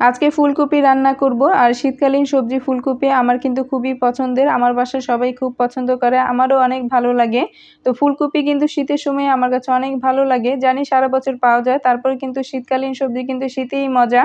আজকে ফুলকপি রান্না করব, আর শীতকালীন সবজি ফুলকপি আমার কিন্তু খুবই পছন্দের, আমার বাসায় সবাই খুব পছন্দ করে, আমারও অনেক ভালো লাগে। তো ফুলকপি কিন্তু শীতের সময় আমার কাছে অনেক ভালো লাগে, জানি সারা বছর পাওয়া যায়, তারপরে কিন্তু শীতকালীন সবজি কিন্তু শীতেই মজা।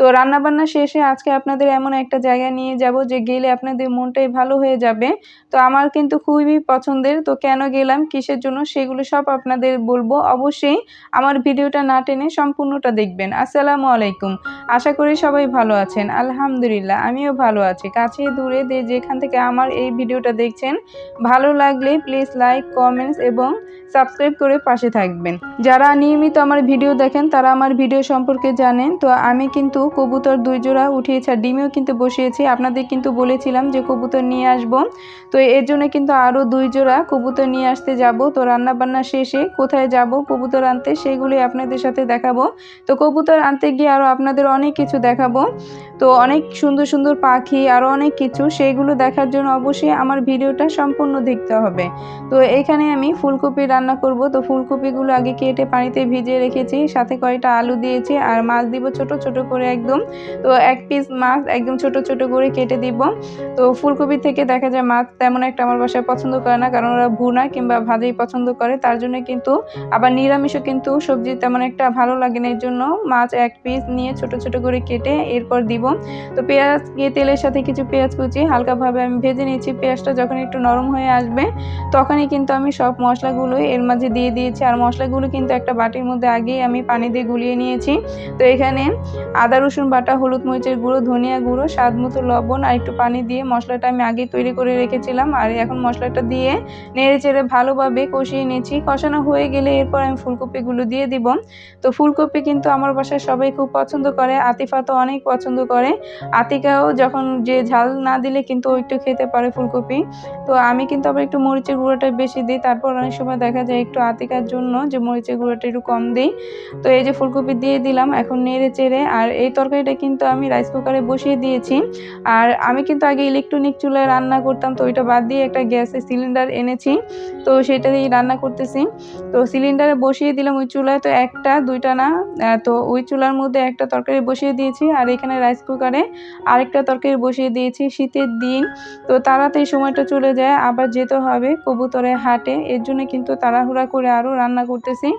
তো রান্নাবান্না শেষে আজকে আপনাদের এমন একটা জায়গা নিয়ে যাব যে গেলে আপনাদের মনটাই ভালো হয়ে যাবে। তো আমার কিন্তু খুবই পছন্দের, তো কেন গেলাম, কিসের জন্য সেগুলো সব আপনাদের বলব। অবশ্যই আমার ভিডিওটা না টেনে সম্পূর্ণটা দেখবেন। আসসালামু আলাইকুম। আশা করি সবাই ভালো আছেন। আলহামদুলিল্লাহ, আমিও ভালো আছি। কাছে দূরে যেখান থেকে আমার এই ভিডিওটা দেখছেন, ভালো লাগলে প্লিজ লাইক, কমেন্টস এবং সাবস্ক্রাইব করে পাশে থাকবেন। যারা নিয়মিত আমার ভিডিও দেখেন, তারা আমার ভিডিও সম্পর্কে জানেন। তো আমি কিন্তু কবুতর দুই জোড়া উঠিয়েছি আর ডিমেও কিন্তু বসিয়েছি। আপনাদের কিন্তু বলেছিলাম যে কবুতর নিয়ে আসব। তো এর জন্য কিন্তু আরও দুই জোড়া কবুতর নিয়ে আসতে যাব। তো রান্না বান্না শেষে কোথায় যাব কবুতর আনতে সেগুলি আপনাদের সাথে দেখাবো। তো কবুতর আনতে গিয়ে আরও আপনাদের অনেক কিছু দেখাবো। তো অনেক সুন্দর সুন্দর পাখি আরও অনেক কিছু সেইগুলো দেখার জন্য অবশ্যই আমার ভিডিওটা সম্পূর্ণ দেখতে হবে। তো এখানে আমি ফুলকপি রান্না করব। তো ফুলকপিগুলো আগে কেটে পানিতে ভিজিয়ে রেখেছি। সাথে কয়েকটা আলু দিয়েছি আর মাছ দিব ছোট ছোট করে একদম। তো এক পিস মাছ একদম ছোট ছোট করে কেটে দিব। তো ফুলকপি থেকে দেখা যায় মাছ তেমন একটা আমার বাসায় পছন্দ করে না, কারণ ওরা ভুনা কিংবা ভাজাই পছন্দ করে। তার জন্য কিন্তু আবার নিরামিষও কিন্তু সবজি তেমন একটা ভালো লাগে না এর জন্য মাছ এক পিস নিয়ে ছোট ছোট করে কেটে এরপর দিব। তো পেঁয়াজ তেলের সাথে কিছু পেঁয়াজ কুচি, হালকাভাবে আমি ভেজে নিয়েছি। পেঁয়াজটা যখন একটু নরম হয়ে আসবে, তখনই কিন্তু আমি সব মশলাগুলো এর মাঝে দিয়ে দিয়েছি। আর মশলাগুলো কিন্তু একটা বাটির মধ্যে আগেই আমি পানি দিয়ে গুলিয়ে নিয়েছি। তো এখানে আদা রসুন বাটা, হলুদ মরিচের গুঁড়ো, ধনিয়া গুঁড়ো, স্বাদ মতো লবণ আর একটু পানি দিয়ে মশলাটা আমি আগে তৈরি করে রেখেছিলাম। আর এখন মশলাটা দিয়ে নেড়ে চেড়ে ভালোভাবে কষিয়ে নিয়েছি। কষানো হয়ে গেলে এরপর আমি ফুলকপিগুলো দিয়ে দিব। তো ফুলকপি কিন্তু আমার বাসায় সবাই খুব পছন্দ করে, আতিফা তো অনেক পছন্দ করে। আতিকাও যখন যে ঝাল না দিলে কিন্তু একটু খেতে পারে ফুলকপি। তো আমি কিন্তু আবার একটু মরিচের গুঁড়োটা বেশি দিই। তারপর অনেক সময় দেখা যায় একটু আতিকার জন্য যে মরিচের গুঁড়োটা একটু কম দিই। তো এই যে ফুলকপি দিয়ে দিলাম, এখন নেড়ে চেড়ে আর এই তরকারিটা কিন্তু আমি রাইস কুকারে বসিয়ে দিয়েছি। আর আমি কিন্তু আগে ইলেকট্রনিক চুলায় রান্না করতাম, তো ওইটা বাদ দিয়ে একটা গ্যাসের সিলিন্ডার এনেছি, তো সেটা দিয়েই রান্না করতেছি। তো সিলিন্ডারে বসিয়ে দিলাম ওই চুলায়, তো একটা, দুইটা না তো ওই চুলার মধ্যে একটা তরকারি বসিয়ে দিয়েছি, আর এখানে রাইস কুকারে আরেকটা তরকারি বসিয়ে দিয়েছি শীতের দিন। তো তাড়াতাড়ি সময়টা চলে যায়, আবার যেতে হবে কবুতরের হাটে, এর জন্য কিন্তু তাড়াহুড়া করে আরও রান্না করতেছি।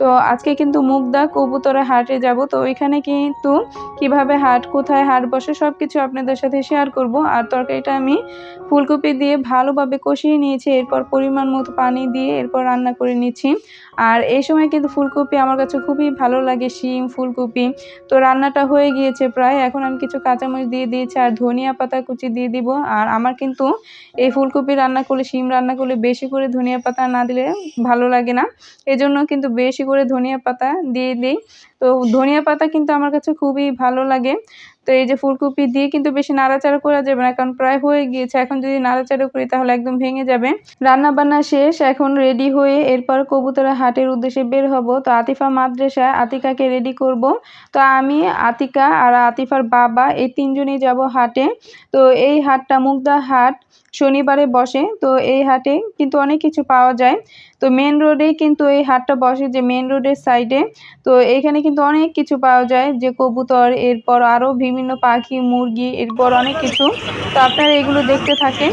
তো আজকে কিন্তু মুগদা কবুতরের হাটে যাব, তো ওইখানে কিন্তু কীভাবে হাট, কোথায় হাট বসে সব কিছু আপনাদের সাথে শেয়ার করব। আর তরকারিটা আমি ফুলকপি দিয়ে ভালোভাবে কষিয়ে নিয়েছি, এরপর পরিমাণ মতো পানি দিয়ে এরপর রান্না করে নিচ্ছি। আর এই সময় কিন্তু ফুলকপি আমার কাছে খুবই ভালো লাগে, শিম ফুলকপি। তো রান্নাটা হয়ে গিয়েছে প্রায়, এখন আমি কিছু কাঁচামরিচ দিয়ে দিয়েছি আর ধনিয়া পাতা কুচি দিয়ে দিব। আর আমার কিন্তু এই ফুলকপি রান্না করলে, শিম রান্না করলে বেশি করে ধনিয়া পাতা না দিলে ভালো লাগে না। এজন্য কিন্তু বেশি করে ধনিয়া পাতা দিয়ে দিই। তো ধনিয়া পাতা কিন্তু আমার কাছে খুবই ভালো লাগে। তো এই যে ফুলকপি দিয়ে কিন্তু বেশি নাড়াচাড়া করা যাবে না, কারণ প্রায় হয়ে গিয়েছে। এখন যদি নাড়াচাড়া করি তাহলে একদম ভেঙে যাবে। রান্না বান্না শেষ, এখন রেডি হয়ে এরপর কবুতরা হাটের উদ্দেশ্যে বের হব। তো আতিফা মাদ্রাসায় আতিকাকে রেডি করব। তো আমি, আতিকা আর আতিফার বাবা, এই তিনজনই যাব হাটে। তো এই হাটটা মুগদা হাট। শনিবারে বসে, তো এই হাটে কিন্তু অনেক কিছু পাওয়া যায়। তো মেন রোডে কিন্তু এই হাটটা বসে যে মেন রোডের সাইডে তো এইখানে কিন্তু অনেক কিছু পাওয়া যায়, যে কবুতর, এরপর আরও বিভিন্ন পাখি, মুরগি, এরপর অনেক কিছু। তো আপনারা এগুলো দেখতে থাকেন।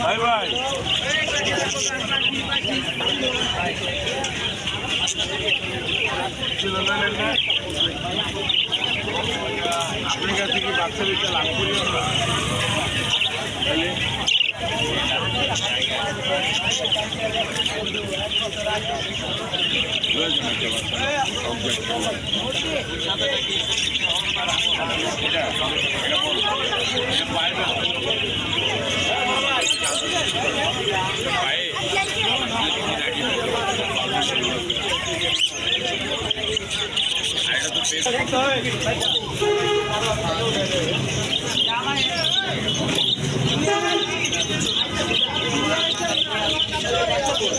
ভাই ভাই। আপনার কাছে কি বাচ্চা বিচ্চা লাভ করি আমরা প্রয়োজন আছে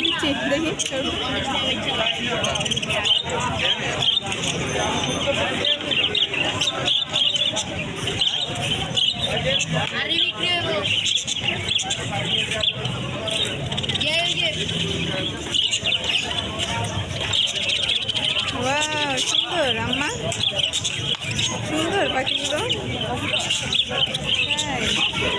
দিচ্ছি দেখি সুন্দর আম্মা সুন্দর পাখিগুলো তাই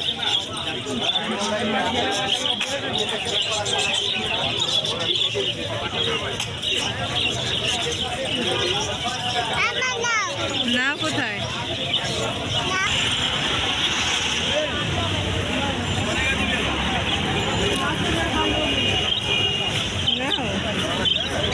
না কোথায় নাও।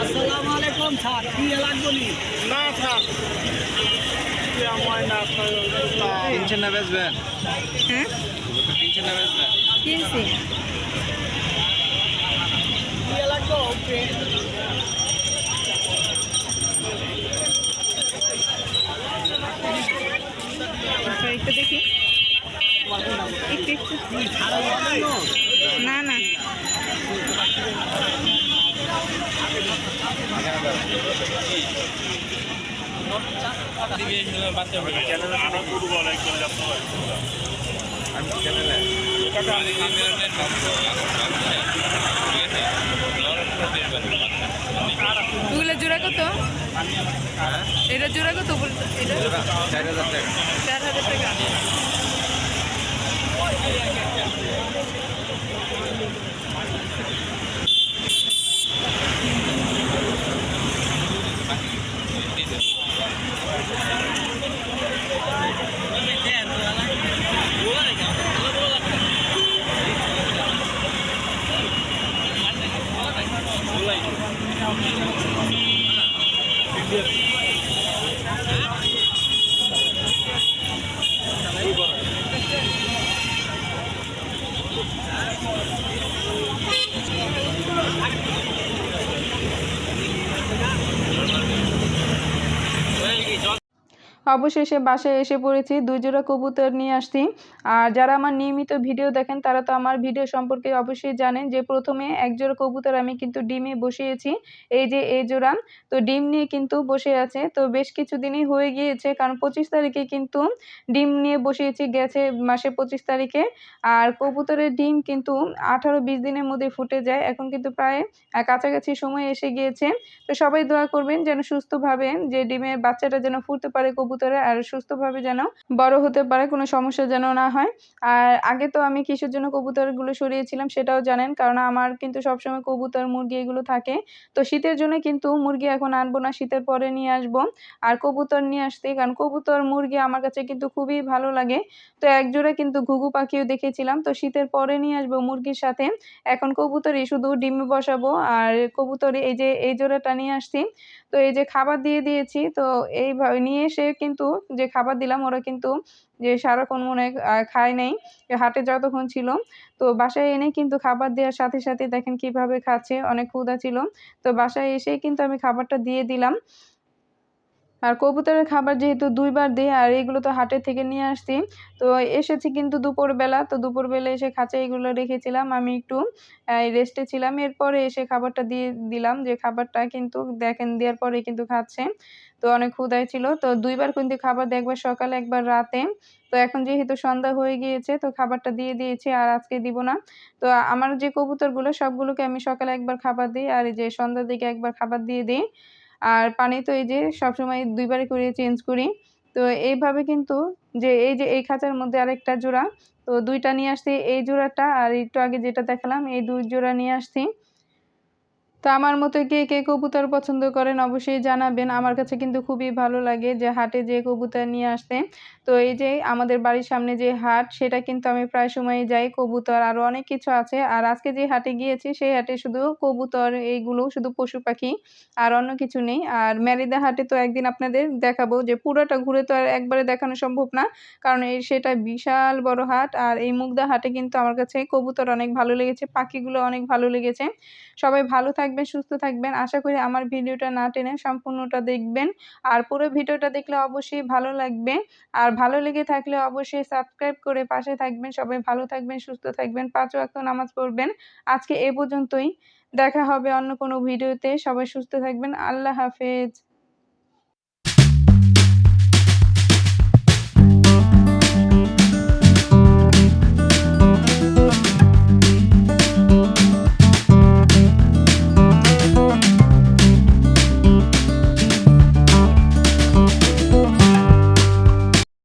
আসসালামু আলাইকুম স্যার কি লাগবে নি না স্যার কিনছেন না বেচবেন হ্যাঁ কিনছেন না বেচবেন কিনছি একটু দেখি একটু না না আমি চ্যানেলে ওগুলো জোড়া কত? এটা জোড়া কত এটা? চার হাজার টাকা। চার হাজার টাকা। অবশেষে বাসায় এসে পড়েছি। দুই জোড়া কবুতর নিয়ে আসছি। আর যারা আমার নিয়মিত ভিডিও দেখেন, তারা তো আমার ভিডিও সম্পর্কে অবশ্যই জানেন যে প্রথমে এক জোড়া কবুতর আমি কিন্তু ডিমে বসিয়েছি, এই যে এই জোড়া। তো ডিম নিয়ে কিন্তু বসে আছে। তো বেশ কিছুদিনই হয়ে গিয়েছে, কারণ পঁচিশ তারিখে কিন্তু ডিম নিয়ে বসিয়েছি গেছে মাসে পঁচিশ তারিখে। আর কবুতরের ডিম কিন্তু আঠারো বিশ দিনের মধ্যে ফুটে যায়। এখন কিন্তু প্রায় কাছাকাছি সময় এসে গিয়েছে। তো সবাই দোয়া করবেন যেন সুস্থভাবে যে ডিমের বাচ্চাটা যেন ফুটতে পারে কবুতরে আর সুস্থভাবে যেন বড় হতে পারে, কোনো সমস্যা যেন না হয়। আর আগে তো আমি কিসের জন্য কবুতরগুলো সরিয়েছিলাম সেটাও জানেন, কারণ আমার কিন্তু সবসময় কবুতর, মুরগি এগুলো থাকে। তো শীতের জন্য কিন্তু মুরগি এখন আনব না, শীতের পরে নিয়ে আসব। আর কবুতর নিয়ে আসতে, কারণ কবুতর, মুরগি আমার কাছে কিন্তু খুবই ভালো লাগে। তো একজোড়া কিন্তু ঘুঘু পাখিও দেখেছিলাম, তো শীতের পরে নিয়ে আসব মুরগির সাথে। এখন কবুতরই শুধু ডিমে বসাবো, আর কবুতরে এই যে, এই জোড়াটা নিয়ে আসছি। তো এই যে খাবার দিয়ে দিয়েছি, তো এইভাবে নিয়ে এসে কিন্তু যে খাবার দিলাম ওরা কিন্তু যে সারাক্ষণ মনে খায় নাই, হাটে যতক্ষণ ছিল। তো বাসায় এনে কিন্তু খাবার দেওয়ার সাথে সাথে দেখেন কীভাবে খাচ্ছে, অনেক ক্ষুধা ছিল। তো বাসায় এসেই কিন্তু আমি খাবারটা দিয়ে দিলাম। আর কবুতরের খাবার যেহেতু দুইবার দিই, আর এগুলো তো হাটের থেকে নিয়ে আসছি, তো এসেছি কিন্তু দুপুরবেলা, তো দুপুরবেলা এসে খাঁচা এগুলো রেখেছিলাম, আমি একটু রেস্টে ছিলাম, এরপরে এসে খাবারটা দিয়ে দিলাম, যে খাবারটা কিন্তু দেখেন দেওয়ার পরে কিন্তু খাচ্ছে, তো অনেক ক্ষুদায় ছিল, তো দুইবার কিন্তু খাবার দেয় একবার সকালে, একবার রাতে, তো এখন যেহেতু সন্ধ্যা হয়ে গিয়েছে, তো খাবারটা দিয়ে দিয়েছি, আর আজকে দিব না, তো আমার যে কবুতরগুলো সবগুলোকে আমি সকালে একবার খাবার দিই, আর এই যে সন্ধ্যার দিকে একবার খাবার দিয়ে দিই আর পানি তো এই যে সবসময় দুইবারে করে চেঞ্জ করি। তো এইভাবে কিন্তু যে এই যে এই খাঁচার মধ্যে আরেকটা জোড়া, তো দুইটা নিয়ে আসছি। এই জোড়াটা আর একটু আগে যেটা দেখালাম, এই দুই জোড়া নিয়ে আসছি। তো আমার মতো কে কে কবুতর পছন্দ করেন অবশ্যই জানাবেন। আমার কাছে কিন্তু খুবই ভালো লাগে যে হাটে যে কবুতর নিয়ে আসতে। তো এই যে আমাদের বাড়ির সামনে যে হাট, সেটা কিন্তু আমি প্রায় সময় যাই। কবুতর আরও অনেক কিছু আছে। আর আজকে যে হাটে গিয়েছি, সেই হাটে শুধু কবুতর এইগুলো, শুধু পশু পাখি আর অন্য কিছু নেই। আর ম্যারিদা হাটে তো একদিন আপনাদের দেখাবো যে পুরোটা ঘুরে তো আর একবারে দেখানো সম্ভব না। কারণ এই সেটা বিশাল বড় হাট। আর এই মুগদা হাটে কিন্তু আমার কাছে কবুতর অনেক ভালো লেগেছে, পাখিগুলো অনেক ভালো লেগেছে। সবাই ভালো থাকবেন, সুস্থ থাকবেন। আশা করি আমার ভিডিওটা না টেনে সম্পূর্ণটা দেখবেন। আর পুরো ভিডিওটা দেখলে অবশ্যই ভালো লাগবে। আর ভালো লেগে থাকলে অবশ্যই সাবস্ক্রাইব করে পাশে থাকবেন। সবাই ভালো থাকবেন, সুস্থ থাকবেন, পাঁচ ওয়াক্ত নামাজ পড়বেন। আজকে এ পর্যন্তই। দেখা হবে অন্য কোনো ভিডিওতে। সবাই সুস্থ থাকবেন। আল্লাহ হাফেজ।